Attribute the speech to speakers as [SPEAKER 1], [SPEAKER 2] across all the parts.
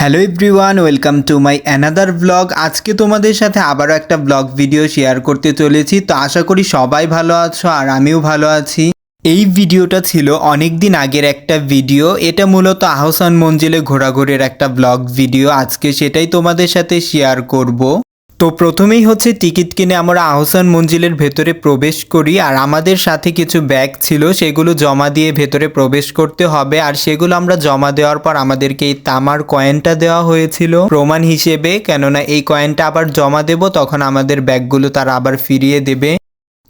[SPEAKER 1] Hello everyone, welcome to my another blog. আজকে তোমাদের সাথে আবারও একটা ব্লগ ভিডিও শেয়ার করতে চলেছি। তো আশা করি সবাই ভালো আছো আর আমিও ভালো আছি। এই ভিডিওটা ছিল অনেক দিন আগের একটা ভিডিও। এটা মূলত আহসান মঞ্জিলে ঘোরাঘুরের একটা ব্লগ ভিডিও। আজকে সেটাই তোমাদের সাথে শেয়ার করব। তো প্রথমেই হচ্ছে টিকিট কিনে আমরা আহসান মঞ্জিলের ভেতরে প্রবেশ করি, আর আমাদের সাথে কিছু ব্যাগ ছিল, সেগুলো জমা দিয়ে ভেতরে প্রবেশ করতে হবে, আর সেগুলো আমরা জমা দেওয়ার পর আমাদেরকে এই তামার কয়েনটা দেওয়া হয়েছিল প্রমাণ হিসেবে, কেননা এই কয়েনটা আবার জমা দেব, তখন আমাদের ব্যাগগুলো তারা আবার ফিরিয়ে দেবে।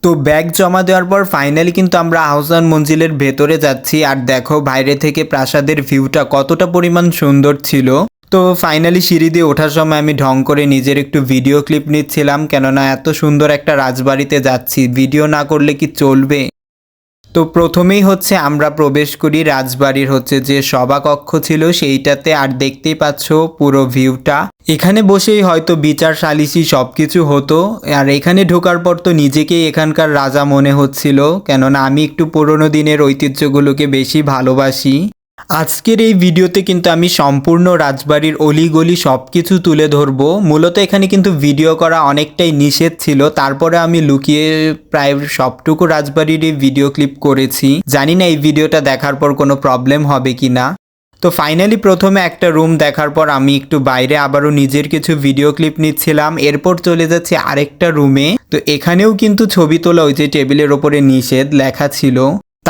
[SPEAKER 1] তো ব্যাগ জমা দেওয়ার পর ফাইনালি কিন্তু আমরা আহসান মঞ্জিলের ভেতরে যাচ্ছি, আর দেখো বাইরে থেকে প্রাসাদের ভিউটা কতটা পরিমাণ সুন্দর ছিল। তো ফাইনালি সিঁড়ি দিয়ে ওঠার সময় আমি ঢং করে নিজের একটু ভিডিও ক্লিপ নিচ্ছিলাম, কেননা এত সুন্দর একটা রাজবাড়িতে যাচ্ছি ভিডিও না করলে কি চলবে? তো প্রথমেই হচ্ছে আমরা প্রবেশ করি রাজবাড়ির হচ্ছে যে সভাকক্ষ ছিল, সেইটাতে আর দেখতেই পাচ্ছ পুরো ভিউটা এখানে বসেই হয়তো বিচার সালিসি সব কিছু হতো, আর এখানে ঢোকার পর তো নিজেকেই এখানকার রাজা মনে হচ্ছিল, কেননা আমি একটু পুরনো দিনের ঐতিহ্যগুলোকে বেশি ভালোবাসি। আজকের এই ভিডিওতে কিন্তু আমি সম্পূর্ণ রাজবাড়ির অলিগলি সব কিছু তুলে ধরবো। মূলত এখানে কিন্তু ভিডিও করা অনেকটাই নিষেধ ছিল। তারপরে আমি লুকিয়ে প্রায় সবটুকু রাজবাড়ির এই ভিডিও ক্লিপ করেছি। জানি না এই ভিডিওটা দেখার পর কোনো প্রবলেম হবে কি না তো ফাইনালি প্রথমে একটা রুম দেখার পর আমি একটু বাইরে আবারও নিজের কিছু ভিডিও ক্লিপ নিচ্ছিলাম। এরপর চলে যাচ্ছি আরেকটা রুমে। তো এখানেও কিন্তু ছবি তোলা ওই যে টেবিলের ওপরে নিষেধ লেখা ছিল।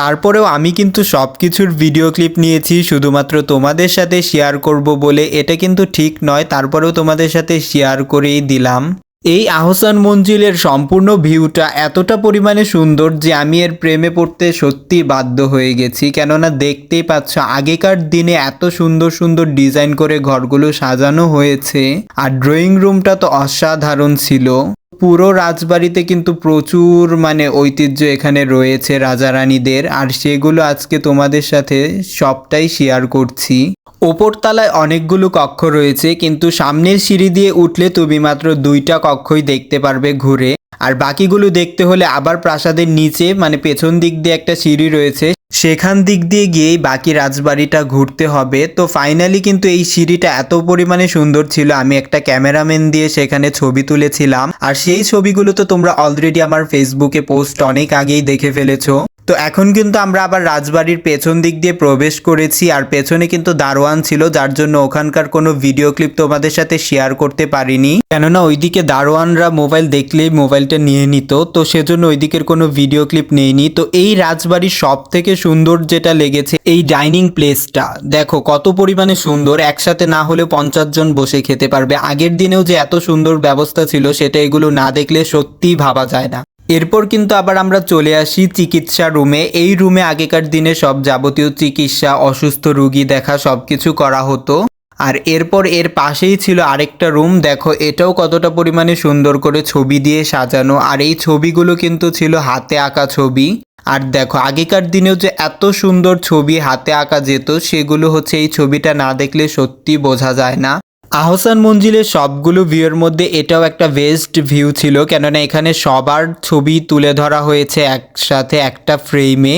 [SPEAKER 1] তারপরেও আমি কিন্তু সব কিছুর ভিডিও ক্লিপ নিয়েছি, শুধুমাত্র তোমাদের সাথে শেয়ার করব বলে এটা কিন্তু ঠিক নয়, তারপরেও তোমাদের সাথে শেয়ার করেই দিলাম। এই আহসান মঞ্জিলের সম্পূর্ণ ভিউটা এতটা পরিমাণে সুন্দর যে আমি এর প্রেমে পড়তে সত্যি বাধ্য হয়ে গেছি, কেননা দেখতেই পাচ্ছ আগেকার দিনে এত সুন্দর সুন্দর ডিজাইন করে ঘরগুলো সাজানো হয়েছে, আর ড্রয়িং রুমটা তো অসাধারণ ছিল। পুরো রাজবাড়িতে কিন্তু প্রচুর মানে ঐতিহ্য এখানে রয়েছে রাজা রানীদের আর সেগুলো আজকে তোমাদের সাথে সবটাই শেয়ার করছি। ওপরতলায় অনেকগুলো কক্ষ রয়েছে, কিন্তু সামনের সিঁড়ি দিয়ে উঠলে তুমি মাত্র দুইটা কক্ষই দেখতে পারবে ঘুরে। আর বাকিগুলো দেখতে হলে আবার প্রাসাদের নিচে মানে পেছন দিক দিয়ে একটা সিঁড়ি রয়েছে। সেখান দিক দিয়ে গিয়েই বাকি রাজবাড়িটা ঘুরতে হবে। তো ফাইনালি কিন্তু এই সিঁড়িটা এত পরিমাণে সুন্দর ছিল, আমি একটা ক্যামেরাম্যান দিয়ে সেখানে ছবি তুলেছিলাম। আর সেই ছবিগুলো তো তোমরা অলরেডি আমার ফেসবুকে পোস্ট অনেক আগেই দেখে ফেলেছো। তো এখন কিন্তু আমরা আবার রাজবাড়ির পেছন দিক দিয়ে প্রবেশ করেছি, আর পেছনে কিন্তু দারোয়ান ছিল, যার জন্য ওখানকার কোনো ভিডিও ক্লিপ তোমাদের সাথে শেয়ার করতে পারিনি। কেননা ওইদিকে দারোয়ানরা মোবাইল দেখলেই মোবাইলটা নিয়ে নিত, তো সেজন্য ওইদিকের কোনো ভিডিও ক্লিপ নেইনি। তো এই রাজবাড়ির সব থেকে সুন্দর যেটা লেগেছে, এই ডাইনিং প্লেসটা দেখো, কত পরিমাণে সুন্দর, একসাথে না হলেও পঞ্চাশ জন বসে খেতে পারবে। আগের দিনেও যে এত সুন্দর ব্যবস্থা ছিল, সেটা এগুলো না দেখলে সত্যিই ভাবা যায় না। এরপর কিন্তু আবার আমরা চলে আসি চিকিৎসা রুমে। এই রুমে আগেকার দিনে সব যাবতীয় চিকিৎসা, অসুস্থ রুগী দেখা সব কিছু করা হতো। আর এরপর এর পাশেই ছিল আরেকটা রুম। দেখো, এটাও কতটা পরিমাণে সুন্দর করে ছবি দিয়ে সাজানো। আর এই ছবিগুলো কিন্তু ছিল হাতে আঁকা ছবি। আর দেখো, আগেকার দিনেও যে এত সুন্দর ছবি হাতে আঁকা যেত, সেগুলো হচ্ছে এই ছবিটা না দেখলে সত্যি বোঝা যায় না। আহসান মঞ্জিলের সবগুলো ভিউয়ের মধ্যে এটাও একটা বেস্ট ভিউ ছিল, কেননা এখানে সবার ছবি তুলে ধরা হয়েছে একসাথে একটা ফ্রেমে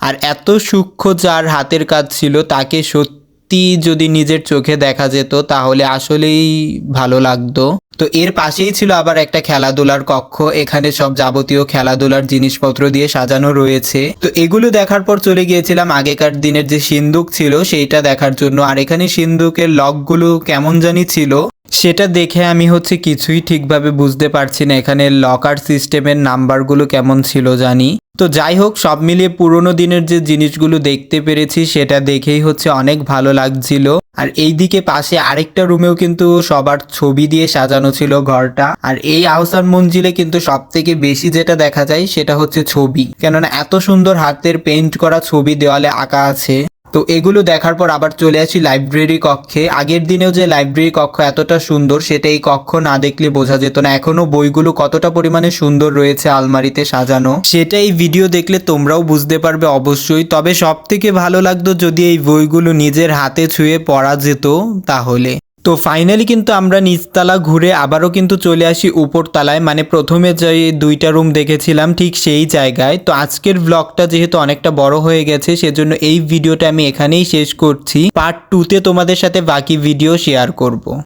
[SPEAKER 1] আর এত সূক্ষ্ম যার হাতের কাজ ছিল, তাকে সত্যি যদি নিজের চোখে দেখা যেত, তাহলে আসলেই ভালো লাগতো। তো এর পাশেই ছিল আবার একটা খেলাধুলার কক্ষ। এখানে সব যাবতীয় খেলাধুলার জিনিসপত্র দিয়ে সাজানো রয়েছে। তো এগুলো দেখার পর চলে গিয়েছিলাম আগেকার দিনের যে সিন্দুক ছিল, সেইটা দেখার জন্য। আর এখানে সিন্দুকের লকগুলো কেমন জানি ছিল। সেটা দেখে আমি হচ্ছে কিছুই ঠিকভাবে বুঝতে পারছি না এখানে লকার সিস্টেমের নাম্বারগুলো কেমন ছিল জানি। তো যাই হোক, সব মিলিয়ে পুরোনো দিনের যে জিনিসগুলো দেখতে পেরেছি, সেটা দেখেই হচ্ছে অনেক ভালো লাগছিল। আর এইদিকে পাশে আরেকটা রুমেও কিন্তু সবার ছবি দিয়ে সাজানো ছিল ঘরটা। আর এই আহসান মঞ্জিলে কিন্তু সব থেকে বেশি যেটা দেখা যায়, সেটা হচ্ছে ছবি। কেননা এত সুন্দর হাতের পেইন্ট করা ছবি দেওয়ালে আঁকা আছে। তো এগুলো দেখার পর আবার চলে আসি লাইব্রেরি কক্ষে। আগের দিনেও যে লাইব্রেরি কক্ষ এতটা সুন্দর, সেটা এই কক্ষ না দেখলে বোঝা যেত না। এখনও বইগুলো কতটা পরিমাণে সুন্দর রয়েছে আলমারিতে সাজানো সেটা এই ভিডিও দেখলে তোমরাও বুঝতে পারবে অবশ্যই। তবে সব থেকে ভালো লাগতো যদি এই বইগুলো নিজের হাতে ছুঁয়ে পড়া যেত তাহলে। তো ফাইনালি কিন্তু আমরা নিচতলা ঘুরে আবারও কিন্তু চলে আসি উপরতলায়। মানে প্রথমে যে দুইটা রুম দেখেছিলাম ঠিক সেই জায়গায়। তো আজকের ব্লগটা যেহেতু অনেকটা বড় হয়ে গেছে, সেজন্য এই ভিডিওটা আমি এখানেই শেষ করছি। পার্ট টুতে তোমাদের সাথে বাকি ভিডিও শেয়ার করব।